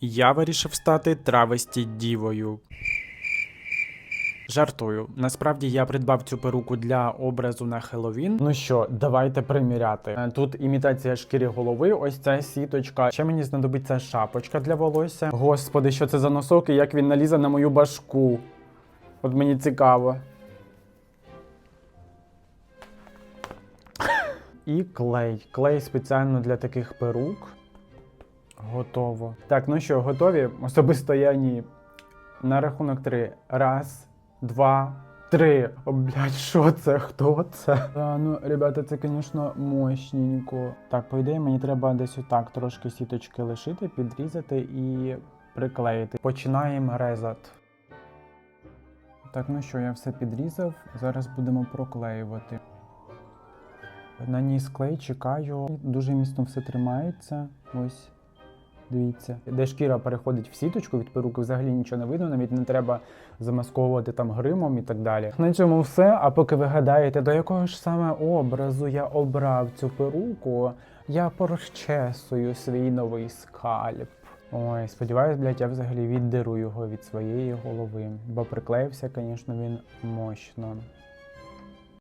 Я вирішив стати травесті дівою. Жартую. Насправді я придбав цю перуку для образу на Хеллоуін. Ну що, давайте приміряти. Е, Тут імітація шкіри голови, ось ця сіточка. Ще мені знадобиться шапочка для волосся. Господи, що це за носок і як він налізе на мою башку. От мені цікаво. І клей. Клей спеціально для таких перук. Готово. Так, ну що, готові? Особисто я ні. На рахунок три. Раз, два, три. О, блядь, що це? Хто це? А, ну, ребята, це, звісно, мощненько. Так, по ідеї, мені треба десь отак трошки сіточки лишити, підрізати і приклеїти. Починаємо резати. Так, ну що, я все підрізав. Зараз будемо проклеювати. Наніс клей, чекаю. Дуже міцно все тримається. Ось. Дивіться, де шкіра переходить в сіточку від перуки, взагалі нічого не видно, навіть не треба замасковувати там гримом і так далі. На цьому все. А поки ви гадаєте, до якого ж саме образу я обрав цю перуку, я порозчесую свій новий скальп. Ой, сподіваюсь, блядь, я взагалі віддеру його від своєї голови, бо приклеївся, звісно, він мощно.